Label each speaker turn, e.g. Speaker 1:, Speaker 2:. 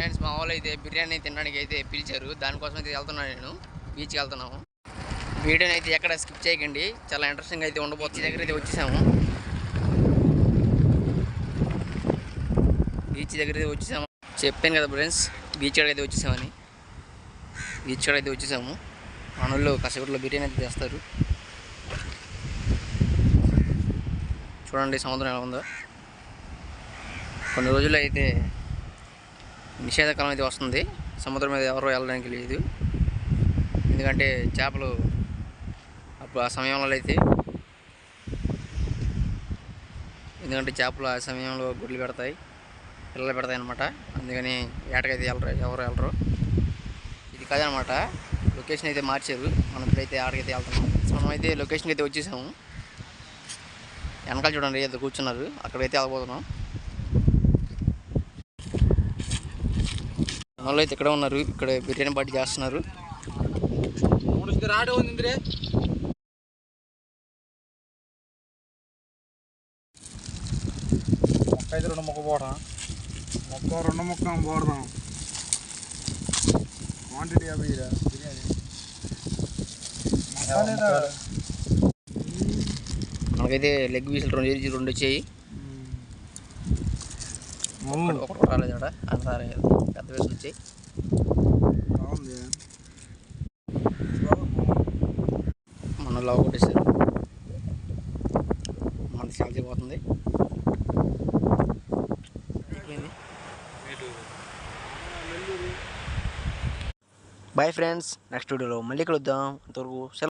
Speaker 1: Friends మా వాళ్ళు అయితే బిర్యానీ తినడానికి అయితే పిలిచారు. దానికోసం అయితే వెళ్తున్నాను నేను. బీచ్కి వెళ్తున్నాము. వీడియోని అయితే ఎక్కడ స్కిప్ చేయకండి. చాలా ఇంట్రెస్టింగ్ అయితే ఉండబోతుంది. దగ్గర అయితే వచ్చేసాము. బీచ్ దగ్గర అయితే వచ్చేసాము. చెప్పాను కదా ఫ్రెండ్స్ బీచ్ కాడ అయితే వచ్చేసామని. బీచ్ కాడ అయితే వచ్చేసాము. మన వాళ్ళు బిర్యానీ అయితే చేస్తారు చూడండి సముద్రం ఎలా ఉందో. కొన్ని రోజులు అయితే నిషేధకాలం అయితే వస్తుంది. సముద్రం మీద ఎవరు వెళ్ళడానికి లేదు. ఎందుకంటే చేపలు అప్పుడు ఆ సమయంలో అయితే ఎందుకంటే చేపలు ఆ సమయంలో గుడ్లు పెడతాయి. పిల్లలు పెడతాయి అనమాట అందుకని ఏటకైతే వెళ్ళరు ఎవరు వెళ్ళరు. ఇది కాదనమాట లొకేషన్ అయితే మార్చారు. మనం ఇప్పుడైతే ఆడకైతే వెళ్తున్నాం. మనం అయితే లొకేషన్కి అయితే వచ్చేసాము. వెనకాల చూడండి ఇద్దరు కూర్చున్నారు. అక్కడైతే వెళ్ళబోతున్నాం. వాళ్ళు అయితే ఇక్కడ ఉన్నారు. ఇక్కడ బిర్యానీ పార్టీ చేస్తున్నారు.
Speaker 2: మొక్క అయితే రెండు మొక్క పోవడం మొక్క రెండు మొక్క పోడదాం. క్వాంటిటీ అవి బిర్యానీ?
Speaker 1: మనకైతే లెగ్ పీసులు రెండు రెండు వచ్చాయి. ఒకటి రాలేదు ఆడ. అంత రాలేదు. పెద్ద పీసులు వచ్చాయి
Speaker 2: బాగుంది.
Speaker 1: మన లావు కొట్టేసారు మన చాలా పోతుంది బాయ్ ఫ్రెండ్స్ నెక్స్ట్ వీడియోలో మళ్ళీ కలుద్దాం. అంతవరకు